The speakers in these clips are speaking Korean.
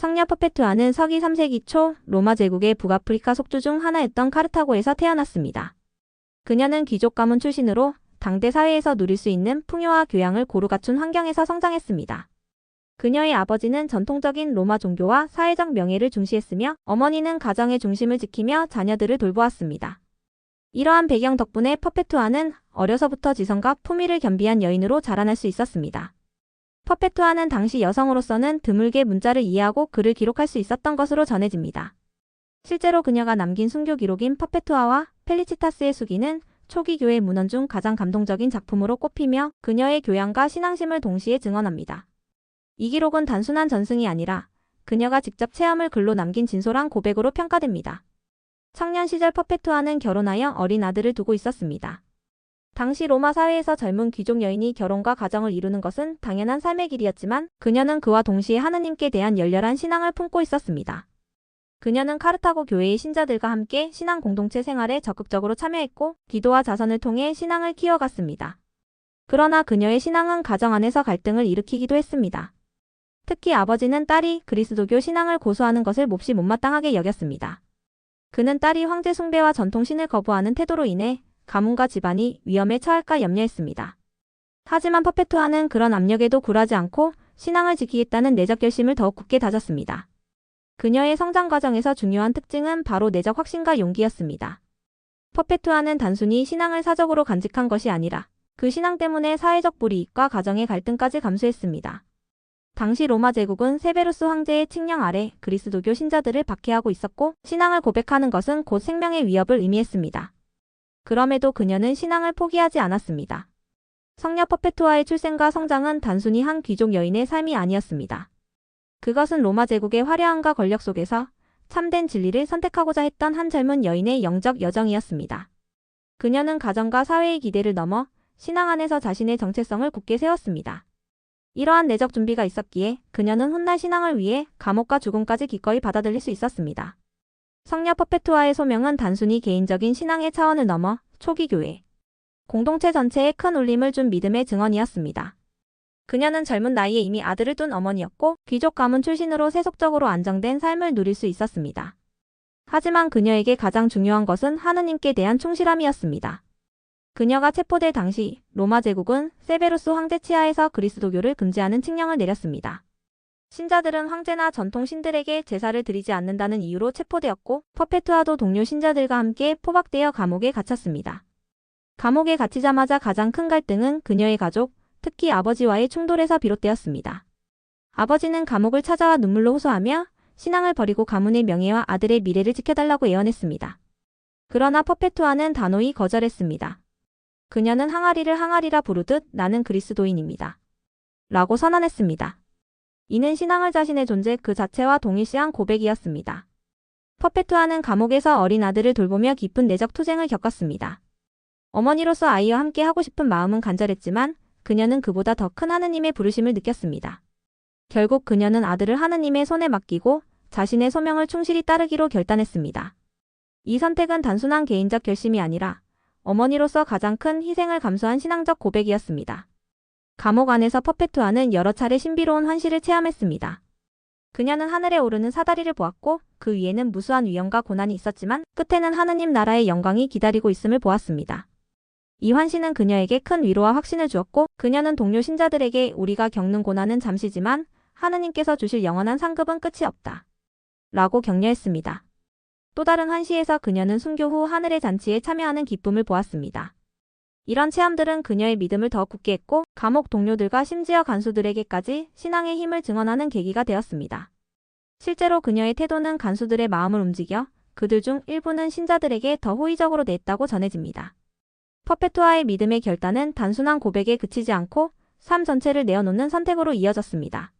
성녀 퍼페투아는 서기 3세기 초 로마 제국의 북아프리카 속주 중 하나였던 카르타고에서 태어났습니다. 그녀는 귀족 가문 출신으로 당대 사회에서 누릴 수 있는 풍요와 교양을 고루 갖춘 환경에서 성장했습니다. 그녀의 아버지는 전통적인 로마 종교와 사회적 명예를 중시했으며 어머니는 가정의 중심을 지키며 자녀들을 돌보았습니다. 이러한 배경 덕분에 퍼페투아는 어려서부터 지성과 품위를 겸비한 여인으로 자라날 수 있었습니다. 퍼페투아는 당시 여성으로서는 드물게 문자를 이해하고 글을 기록할 수 있었던 것으로 전해집니다. 실제로 그녀가 남긴 순교 기록인 퍼페투아와 펠리치타스의 수기는 초기 교회 문헌 중 가장 감동적인 작품으로 꼽히며 그녀의 교양과 신앙심을 동시에 증언합니다. 이 기록은 단순한 전승이 아니라 그녀가 직접 체험을 글로 남긴 진솔한 고백으로 평가됩니다. 청년 시절 퍼페투아는 결혼하여 어린 아들을 두고 있었습니다. 당시 로마 사회에서 젊은 귀족 여인이 결혼과 가정을 이루는 것은 당연한 삶의 길이었지만 그녀는 그와 동시에 하느님께 대한 열렬한 신앙을 품고 있었습니다. 그녀는 카르타고 교회의 신자들과 함께 신앙 공동체 생활에 적극적으로 참여했고 기도와 자선을 통해 신앙을 키워갔습니다. 그러나 그녀의 신앙은 가정 안에서 갈등을 일으키기도 했습니다. 특히 아버지는 딸이 그리스도교 신앙을 고수하는 것을 몹시 못마땅하게 여겼습니다. 그는 딸이 황제 숭배와 전통신을 거부하는 태도로 인해 가문과 집안이 위험에 처할까 염려했습니다. 하지만 퍼페투아는 그런 압력에도 굴하지 않고 신앙을 지키겠다는 내적 결심을 더욱 굳게 다졌습니다. 그녀의 성장 과정에서 중요한 특징은 바로 내적 확신과 용기였습니다. 퍼페투아는 단순히 신앙을 사적으로 간직한 것이 아니라 그 신앙 때문에 사회적 불이익과 가정의 갈등까지 감수했습니다. 당시 로마 제국은 세베루스 황제의 칙령 아래 그리스도교 신자들을 박해하고 있었고 신앙을 고백하는 것은 곧 생명의 위협을 의미했습니다. 그럼에도 그녀는 신앙을 포기하지 않았습니다. 성녀 퍼페투아의 출생과 성장은 단순히 한 귀족 여인의 삶이 아니었습니다. 그것은 로마 제국의 화려함과 권력 속에서 참된 진리를 선택하고자 했던 한 젊은 여인의 영적 여정이었습니다. 그녀는 가정과 사회의 기대를 넘어 신앙 안에서 자신의 정체성을 굳게 세웠습니다. 이러한 내적 준비가 있었기에 그녀는 훗날 신앙을 위해 감옥과 죽음까지 기꺼이 받아들일 수 있었습니다. 성녀 퍼페투아의 소명은 단순히 개인적인 신앙의 차원을 넘어 초기 교회, 공동체 전체에 큰 울림을 준 믿음의 증언이었습니다. 그녀는 젊은 나이에 이미 아들을 둔 어머니였고 귀족 가문 출신으로 세속적으로 안정된 삶을 누릴 수 있었습니다. 하지만 그녀에게 가장 중요한 것은 하느님께 대한 충실함이었습니다. 그녀가 체포될 당시 로마 제국은 세베루스 황제 치하에서 그리스도교를 금지하는 칙령을 내렸습니다. 신자들은 황제나 전통 신들에게 제사를 드리지 않는다는 이유로 체포되었고 퍼페투아도 동료 신자들과 함께 포박되어 감옥에 갇혔습니다. 감옥에 갇히자마자 가장 큰 갈등은 그녀의 가족, 특히 아버지와의 충돌에서 비롯되었습니다. 아버지는 감옥을 찾아와 눈물로 호소하며 신앙을 버리고 가문의 명예와 아들의 미래를 지켜달라고 애원했습니다. 그러나 퍼페투아는 단호히 거절했습니다. 그녀는 항아리를 항아리라 부르듯 나는 그리스도인입니다. 라고 선언했습니다. 이는 신앙을 자신의 존재 그 자체와 동일시한 고백이었습니다. 퍼페투아는 감옥에서 어린 아들을 돌보며 깊은 내적 투쟁을 겪었습니다. 어머니로서 아이와 함께 하고 싶은 마음은 간절했지만 그녀는 그보다 더 큰 하느님의 부르심을 느꼈습니다. 결국 그녀는 아들을 하느님의 손에 맡기고 자신의 소명을 충실히 따르기로 결단했습니다. 이 선택은 단순한 개인적 결심이 아니라 어머니로서 가장 큰 희생을 감수한 신앙적 고백이었습니다. 감옥 안에서 퍼페투아는 여러 차례 신비로운 환시를 체험했습니다. 그녀는 하늘에 오르는 사다리를 보았고 그 위에는 무수한 위험과 고난이 있었지만 끝에는 하느님 나라의 영광이 기다리고 있음을 보았습니다. 이 환시는 그녀에게 큰 위로와 확신을 주었고 그녀는 동료 신자들에게 우리가 겪는 고난은 잠시지만 하느님께서 주실 영원한 상급은 끝이 없다. 라고 격려했습니다. 또 다른 환시에서 그녀는 순교 후 하늘의 잔치에 참여하는 기쁨을 보았습니다. 이런 체험들은 그녀의 믿음을 더 굳게 했고 감옥 동료들과 심지어 간수들에게까지 신앙의 힘을 증언하는 계기가 되었습니다. 실제로 그녀의 태도는 간수들의 마음을 움직여 그들 중 일부는 신자들에게 더 호의적으로 대했다고 전해집니다. 퍼페투아의 믿음의 결단은 단순한 고백에 그치지 않고 삶 전체를 내어놓는 선택으로 이어졌습니다.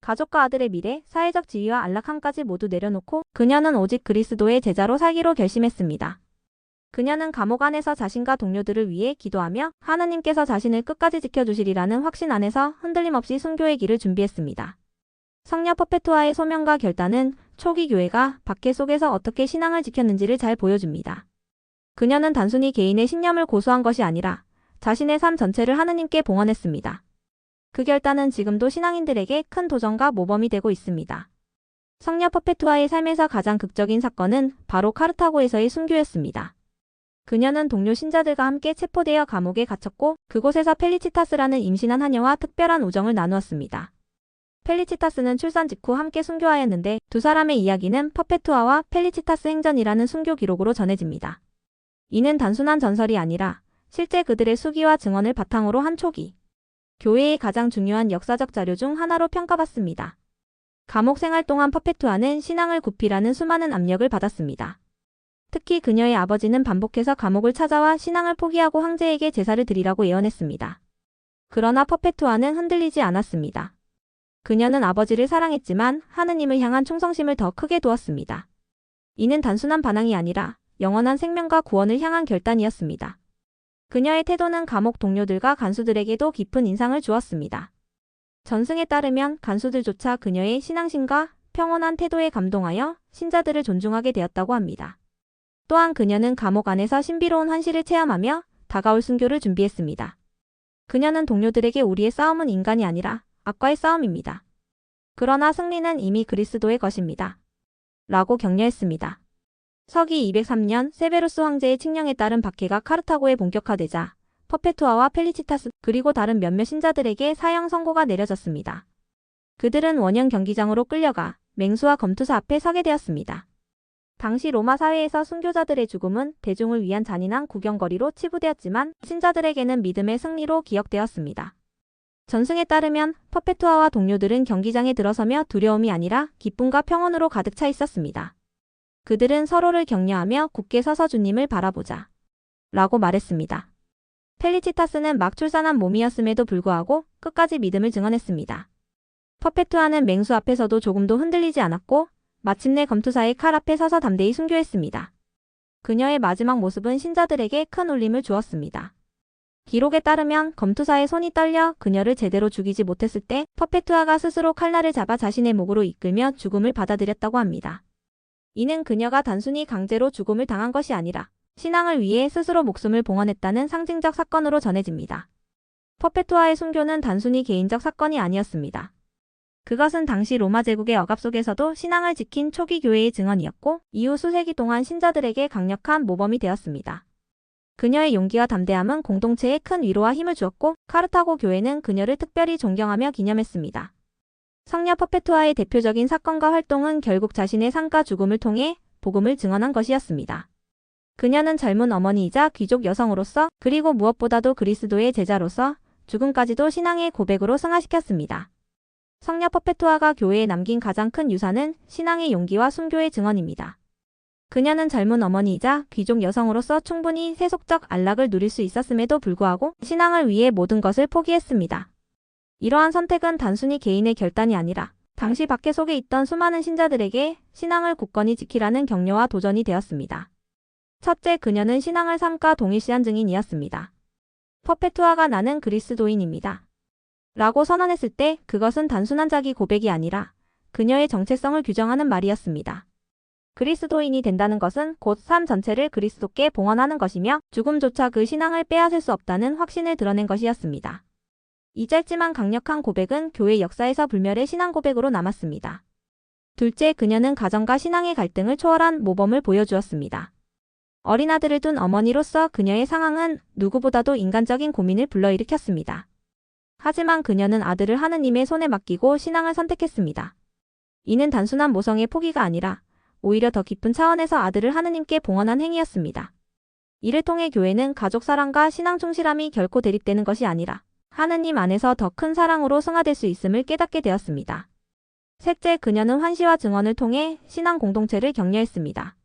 가족과 아들의 미래, 사회적 지위와 안락함까지 모두 내려놓고 그녀는 오직 그리스도의 제자로 살기로 결심했습니다. 그녀는 감옥 안에서 자신과 동료들을 위해 기도하며 하나님께서 자신을 끝까지 지켜주시리라는 확신 안에서 흔들림 없이 순교의 길을 준비했습니다. 성녀 퍼페투아의 소명과 결단은 초기 교회가 박해 속에서 어떻게 신앙을 지켰는지를 잘 보여줍니다. 그녀는 단순히 개인의 신념을 고수한 것이 아니라 자신의 삶 전체를 하느님께 봉헌했습니다. 그 결단은 지금도 신앙인들에게 큰 도전과 모범이 되고 있습니다. 성녀 퍼페투아의 삶에서 가장 극적인 사건은 바로 카르타고에서의 순교였습니다. 그녀는 동료 신자들과 함께 체포되어 감옥에 갇혔고 그곳에서 펠리치타스라는 임신한 하녀와 특별한 우정을 나누었습니다. 펠리치타스는 출산 직후 함께 순교하였는데 두 사람의 이야기는 퍼페투아와 펠리치타스 행전이라는 순교 기록으로 전해집니다. 이는 단순한 전설이 아니라 실제 그들의 수기와 증언을 바탕으로 한 초기 교회의 가장 중요한 역사적 자료 중 하나로 평가받습니다. 감옥 생활 동안 퍼페투아는 신앙을 구피라는 수많은 압력을 받았습니다. 특히 그녀의 아버지는 반복해서 감옥을 찾아와 신앙을 포기하고 황제에게 제사를 드리라고 예언했습니다. 그러나 퍼페투아는 흔들리지 않았습니다. 그녀는 아버지를 사랑했지만 하느님을 향한 충성심을 더 크게 두었습니다. 이는 단순한 반항이 아니라 영원한 생명과 구원을 향한 결단이었습니다. 그녀의 태도는 감옥 동료들과 간수들에게도 깊은 인상을 주었습니다. 전승에 따르면 간수들조차 그녀의 신앙심과 평온한 태도에 감동하여 신자들을 존중하게 되었다고 합니다. 또한 그녀는 감옥 안에서 신비로운 환시를 체험하며 다가올 순교를 준비했습니다. 그녀는 동료들에게 우리의 싸움은 인간이 아니라 악과의 싸움입니다. 그러나 승리는 이미 그리스도의 것입니다. 라고 격려했습니다. 서기 203년 세베루스 황제의 칙령에 따른 박해가 카르타고에 본격화되자 퍼페투아와 펠리치타스 그리고 다른 몇몇 신자들에게 사형 선고가 내려졌습니다. 그들은 원형 경기장으로 끌려가 맹수와 검투사 앞에 서게 되었습니다. 당시 로마 사회에서 순교자들의 죽음은 대중을 위한 잔인한 구경거리로 치부되었지만 신자들에게는 믿음의 승리로 기억되었습니다. 전승에 따르면 퍼페투아와 동료들은 경기장에 들어서며 두려움이 아니라 기쁨과 평온으로 가득 차 있었습니다. 그들은 서로를 격려하며 굳게 서서 주님을 바라보자. 라고 말했습니다. 펠리치타스는 막 출산한 몸이었음에도 불구하고 끝까지 믿음을 증언했습니다. 퍼페투아는 맹수 앞에서도 조금도 흔들리지 않았고 마침내 검투사의 칼 앞에 서서 담대히 순교했습니다. 그녀의 마지막 모습은 신자들에게 큰 울림을 주었습니다. 기록에 따르면 검투사의 손이 떨려 그녀를 제대로 죽이지 못했을 때 퍼페투아가 스스로 칼날을 잡아 자신의 목으로 이끌며 죽음을 받아들였다고 합니다. 이는 그녀가 단순히 강제로 죽음을 당한 것이 아니라 신앙을 위해 스스로 목숨을 봉헌했다는 상징적 사건으로 전해집니다. 퍼페투아의 순교는 단순히 개인적 사건이 아니었습니다. 그것은 당시 로마 제국의 억압 속에서도 신앙을 지킨 초기 교회의 증언이었고 이후 수세기 동안 신자들에게 강력한 모범이 되었습니다. 그녀의 용기와 담대함은 공동체에 큰 위로와 힘을 주었고 카르타고 교회는 그녀를 특별히 존경하며 기념했습니다. 성녀 퍼페투아의 대표적인 사건과 활동은 결국 자신의 삶과 죽음을 통해 복음을 증언한 것이었습니다. 그녀는 젊은 어머니이자 귀족 여성으로서 그리고 무엇보다도 그리스도의 제자로서 죽음까지도 신앙의 고백으로 승화시켰습니다. 성녀 퍼페투아가 교회에 남긴 가장 큰 유산은 신앙의 용기와 순교의 증언입니다. 그녀는 젊은 어머니이자 귀족 여성으로서 충분히 세속적 안락을 누릴 수 있었음에도 불구하고 신앙을 위해 모든 것을 포기했습니다. 이러한 선택은 단순히 개인의 결단이 아니라 당시 박해 속에 있던 수많은 신자들에게 신앙을 굳건히 지키라는 격려와 도전이 되었습니다. 첫째, 그녀는 신앙을 삼가 동일시한 증인이었습니다. 퍼페투아가 나는 그리스도인입니다. 라고 선언했을 때 그것은 단순한 자기 고백이 아니라 그녀의 정체성을 규정하는 말이었습니다. 그리스도인이 된다는 것은 곧 삶 전체를 그리스도께 봉헌하는 것이며 죽음조차 그 신앙을 빼앗을 수 없다는 확신을 드러낸 것이었습니다. 이 짧지만 강력한 고백은 교회 역사에서 불멸의 신앙 고백으로 남았습니다. 둘째, 그녀는 가정과 신앙의 갈등을 초월한 모범을 보여주었습니다. 어린 아들을 둔 어머니로서 그녀의 상황은 누구보다도 인간적인 고민을 불러일으켰습니다. 하지만 그녀는 아들을 하느님의 손에 맡기고 신앙을 선택했습니다. 이는 단순한 모성의 포기가 아니라 오히려 더 깊은 차원에서 아들을 하느님께 봉헌한 행위였습니다. 이를 통해 교회는 가족 사랑과 신앙 충실함이 결코 대립되는 것이 아니라 하느님 안에서 더 큰 사랑으로 승화될 수 있음을 깨닫게 되었습니다. 셋째, 그녀는 환시와 증언을 통해 신앙 공동체를 격려했습니다.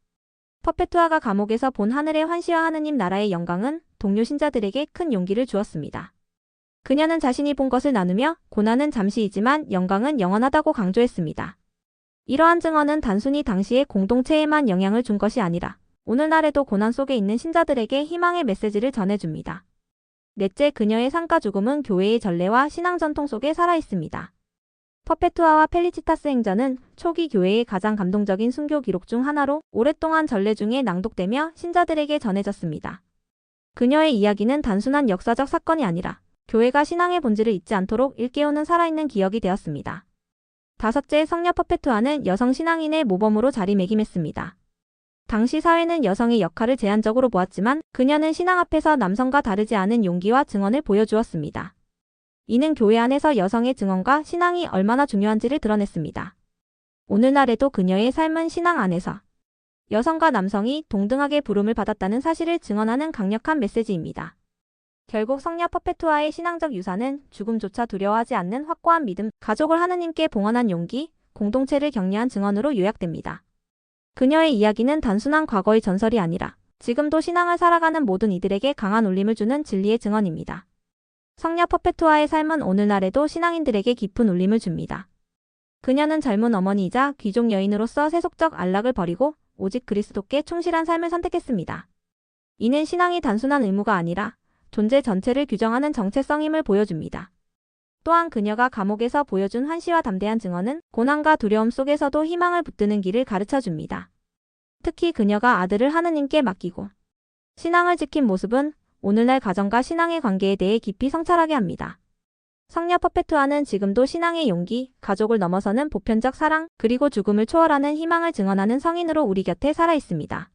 퍼페투아가 감옥에서 본 하늘의 환시와 하느님 나라의 영광은 동료 신자들에게 큰 용기를 주었습니다. 그녀는 자신이 본 것을 나누며 고난은 잠시이지만 영광은 영원하다고 강조했습니다. 이러한 증언은 단순히 당시의 공동체에만 영향을 준 것이 아니라 오늘날에도 고난 속에 있는 신자들에게 희망의 메시지를 전해줍니다. 넷째, 그녀의 상가 죽음은 교회의 전례와 신앙 전통 속에 살아 있습니다. 퍼페투아와 펠리치타스 행전은 초기 교회의 가장 감동적인 순교 기록 중 하나로 오랫동안 전례 중에 낭독되며 신자들에게 전해졌습니다. 그녀의 이야기는 단순한 역사적 사건이 아니라 교회가 신앙의 본질을 잊지 않도록 일깨우는 살아있는 기억이 되었습니다. 다섯째 성녀 퍼페투아는 여성 신앙인의 모범으로 자리매김했습니다. 당시 사회는 여성의 역할을 제한적으로 보았지만 그녀는 신앙 앞에서 남성과 다르지 않은 용기와 증언을 보여주었습니다. 이는 교회 안에서 여성의 증언과 신앙이 얼마나 중요한지를 드러냈습니다. 오늘날에도 그녀의 삶은 신앙 안에서 여성과 남성이 동등하게 부름을 받았다는 사실을 증언하는 강력한 메시지입니다. 결국 성녀 퍼페투아의 신앙적 유산은 죽음조차 두려워하지 않는 확고한 믿음, 가족을 하느님께 봉헌한 용기, 공동체를 격려한 증언으로 요약됩니다. 그녀의 이야기는 단순한 과거의 전설이 아니라 지금도 신앙을 살아가는 모든 이들에게 강한 울림을 주는 진리의 증언입니다. 성녀 퍼페투아의 삶은 오늘날에도 신앙인들에게 깊은 울림을 줍니다. 그녀는 젊은 어머니이자 귀족 여인으로서 세속적 안락을 버리고 오직 그리스도께 충실한 삶을 선택했습니다. 이는 신앙이 단순한 의무가 아니라 존재 전체를 규정하는 정체성임을 보여줍니다. 또한 그녀가 감옥에서 보여준 환시와 담대한 증언은 고난과 두려움 속에서도 희망을 붙드는 길을 가르쳐 줍니다. 특히 그녀가 아들을 하느님께 맡기고 신앙을 지킨 모습은 오늘날 가정과 신앙의 관계에 대해 깊이 성찰하게 합니다. 성녀 퍼페투아는 지금도 신앙의 용기, 가족을 넘어서는 보편적 사랑, 그리고 죽음을 초월하는 희망을 증언하는 성인으로 우리 곁에 살아 있습니다.